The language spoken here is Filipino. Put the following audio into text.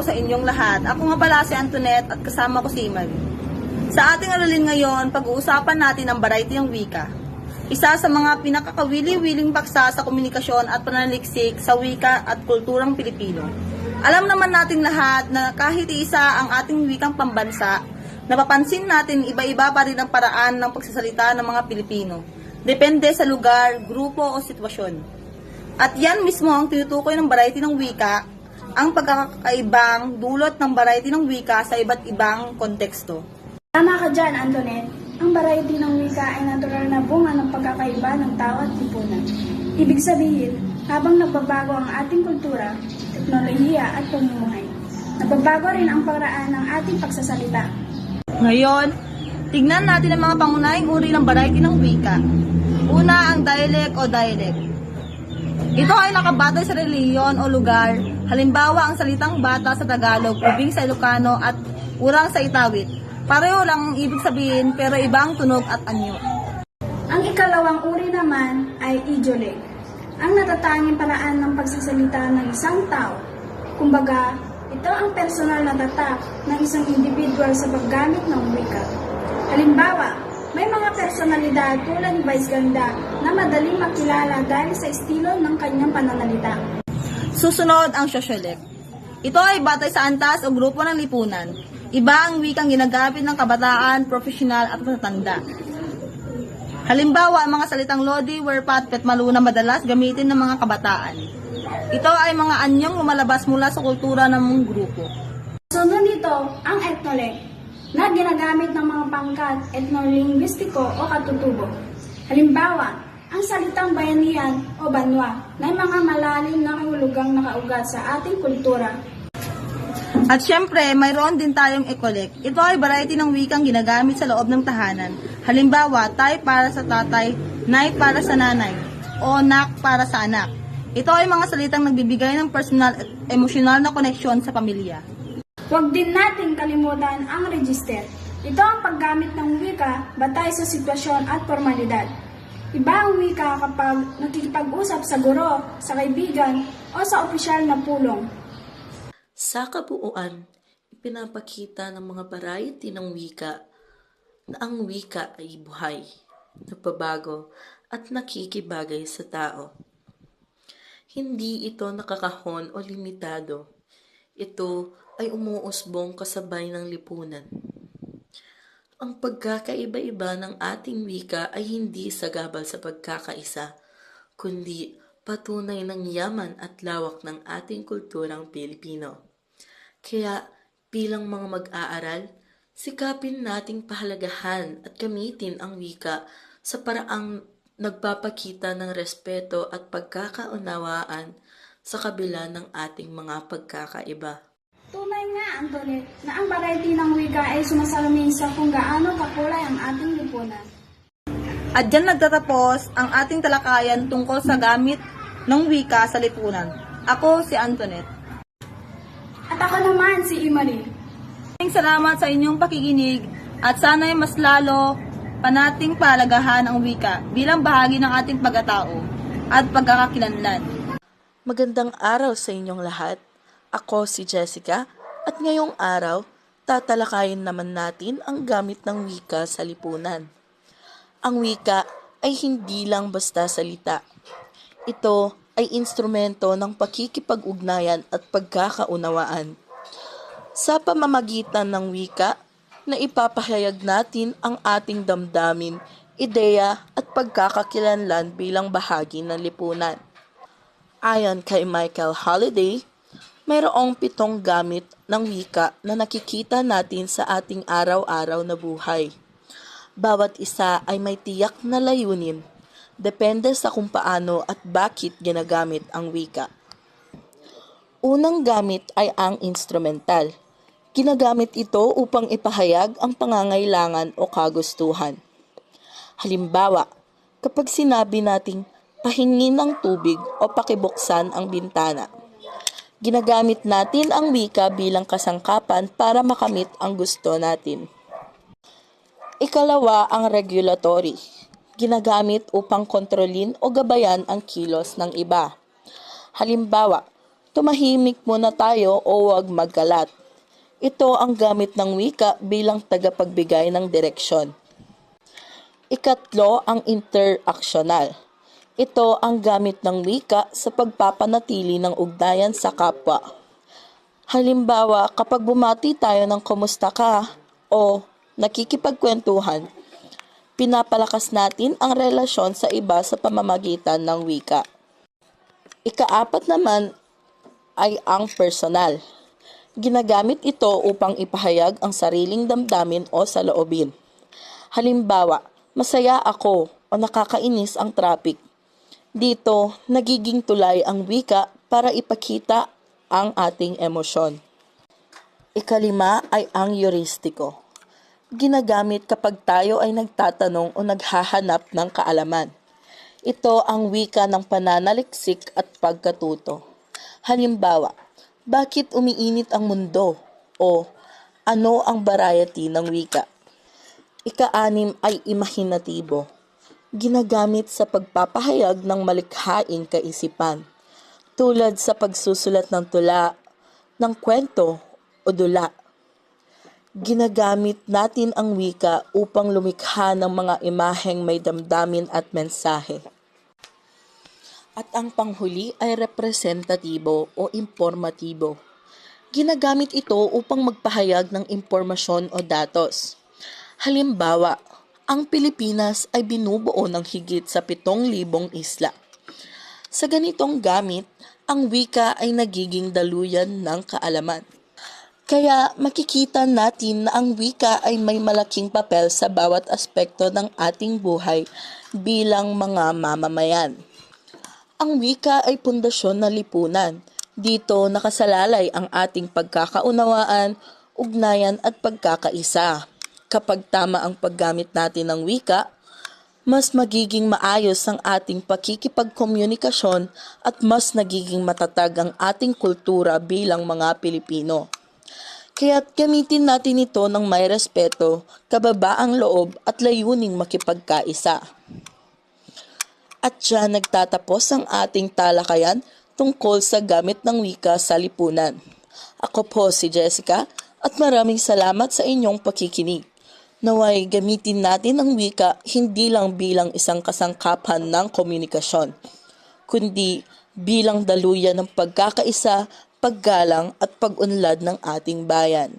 araw sa inyong lahat. Ako nga pala si Antoinette at kasama ko si Iman. Sa ating aralin ngayon, pag-uusapan natin ang variety ng wika. Isa sa mga pinakakawili-wiling paksa sa komunikasyon at pananaliksik sa wika at kulturang Pilipino. Alam naman nating lahat na kahit isa ang ating wikang pambansa, napapansin natin iba-iba pa rin ang paraan ng pagsasalita ng mga Pilipino. Depende sa lugar, grupo o sitwasyon. At yan mismo ang tinutukoy ng variety ng wika, ang pagkakaibang dulot ng variety ng wika sa iba't ibang konteksto. Tama ka dyan, Antoinette. Ang variety ng wika ay natural na bunga ng pagkakaiba ng tao at lipunan. Ibig sabihin, habang nagbabago ang ating kultura, teknolohiya at pamumuhay, nagbabago rin ang paraan ng ating pagsasalita. Ngayon, tignan natin ang mga pangunahing uri ng variety ng wika. Una, ang dialect o dialect. Ito ay nakabatay sa reliyon o lugar. Halimbawa, ang salitang bata sa Tagalog, ubing sa Ilocano at urang sa Itawid. Pareho lang ang ibig sabihin pero ibang tunog at anyo. Ang ikalawang uri naman ay idiolek, ang natatanging paraan ng pagsasalita ng isang tao. Kumbaga, ito ang personal na tatak ng isang individual sa paggamit ng wika. Halimbawa, may mga personalidad tulad ni Vice Ganda na madaling makilala dahil sa estilo ng kanyang pananalita. Susunod ang sociolect. Ito ay batay sa antas o grupo ng lipunan. Iba ang wikang ginagamit ng kabataan, profesional at matatanda. Halimbawa, ang mga salitang lodi, werpat, petmaluna madalas gamitin ng mga kabataan. Ito ay mga anyong lumalabas mula sa kultura ng grupo. Sunod nito ang etnolek na ginagamit ng mga pangkat etnolinguistiko o katutubo. Halimbawa, ang salitang bayanihan o banwa na mga malalim na kahulugang nakaugat sa ating kultura. At syempre, mayroon din tayong ekolek. Ito ay variety ng wikang ginagamit sa loob ng tahanan. Halimbawa, tay para sa tatay, nay para sa nanay, o nak para sa anak. Ito ay mga salitang nagbibigay ng personal at emosyonal na koneksyon sa pamilya. Huwag din nating kalimutan ang register. Ito ang paggamit ng wika batay sa sitwasyon at formalidad. Iba ang wika kapag nakikipag-usap sa guro, sa kaibigan, o sa opisyal na pulong. Sa kabuuan, ipinapakita ng mga variety ng wika na ang wika ay buhay, nagbabago at nakikibagay sa tao. Hindi ito nakakahon o limitado. Ito ay umuusbong kasabay ng lipunan. Ang pagkakaiba-iba ng ating wika ay hindi sagabal sa pagkakaisa, kundi patunay ng yaman at lawak ng ating kulturang Pilipino. Kaya bilang mga mag-aaral, sikapin nating pahalagahan at gamitin ang wika sa paraang nagpapakita ng respeto at pagkakaunawaan sa kabila ng ating mga pagkakaiba. Antoinette, na ang variety ng wika ay sumasalamin sa kung gaano kakulay ang ating lipunan. At dyan nagtatapos ang ating talakayan tungkol sa gamit ng wika sa lipunan. Ako si Antoinette. At ako naman si Imari. Maraming salamat sa inyong pakikinig at sana'y mas lalo pa nating palagahan ang wika bilang bahagi ng ating pagkatao at pagkakakilanlan. Magandang araw sa inyong lahat. Ako si Jessica at ngayong araw, tatalakayin naman natin ang gamit ng wika sa lipunan. Ang wika ay hindi lang basta salita. Ito ay instrumento ng pakikipag-ugnayan at pagkakaunawaan. Sa pamamagitan ng wika, na ipapahayag natin ang ating damdamin, ideya at pagkakakilanlan bilang bahagi ng lipunan. Ayon kay Michael Holiday, mayroong pitong gamit ng wika na nakikita natin sa ating araw-araw na buhay. Bawat isa ay may tiyak na layunin, depende sa kung paano at bakit ginagamit ang wika. Unang gamit ay ang instrumental. Ginagamit ito upang ipahayag ang pangangailangan o kagustuhan. Halimbawa, kapag sinabi nating pahingin ng tubig o pakibuksan ang bintana, ginagamit natin ang wika bilang kasangkapan para makamit ang gusto natin. Ikalawa ang regulatory. Ginagamit upang kontrolin o gabayan ang kilos ng iba. Halimbawa, tumahimik muna tayo o huwag magkalat. Ito ang gamit ng wika bilang tagapagbigay ng direksyon. Ikatlo ang interaksyonal. Ito ang gamit ng wika sa pagpapanatili ng ugnayan sa kapwa. Halimbawa, kapag bumati tayo ng kumusta ka o nakikipagkwentuhan, pinapalakas natin ang relasyon sa iba sa pamamagitan ng wika. Ikaapat naman ay ang personal. Ginagamit ito upang ipahayag ang sariling damdamin o saloobin. Halimbawa, masaya ako o nakakainis ang traffic. Dito, nagiging tulay ang wika para ipakita ang ating emosyon. Ikalima ay ang euristiko. Ginagamit kapag tayo ay nagtatanong o naghahanap ng kaalaman. Ito ang wika ng pananaliksik at pagkatuto. Halimbawa, bakit umiinit ang mundo? O ano ang variety ng wika? Ika-anim ay imahinatibo. Ginagamit sa pagpapahayag ng malikhaing kaisipan, tulad sa pagsusulat ng tula, ng kwento o dula. Ginagamit natin ang wika upang lumikha ng mga imaheng may damdamin at mensahe. At ang panghuli ay representatibo o informatibo. Ginagamit ito upang magpahayag ng impormasyon o datos. Halimbawa, ang Pilipinas ay binubuo ng higit sa 7,000 isla. Sa ganitong gamit, ang wika ay nagiging daluyan ng kaalaman. Kaya makikita natin na ang wika ay may malaking papel sa bawat aspekto ng ating buhay bilang mga mamamayan. Ang wika ay pundasyon ng lipunan. Dito nakasalalay ang ating pagkakaunawaan, ugnayan at pagkakaisa. Kapag tama ang paggamit natin ng wika, mas magiging maayos ang ating pakikipagkomunikasyon at mas nagiging matatag ang ating kultura bilang mga Pilipino. Kaya't gamitin natin ito ng may respeto, kababaang loob at layuning makipagkaisa. At dyan nagtatapos ang ating talakayan tungkol sa gamit ng wika sa lipunan. Ako po si Jessica at maraming salamat sa inyong pakikinig. Naway gamitin natin ang wika hindi lang bilang isang kasangkapan ng komunikasyon, kundi bilang daluyan ng pagkakaisa, paggalang at pag-unlad ng ating bayan.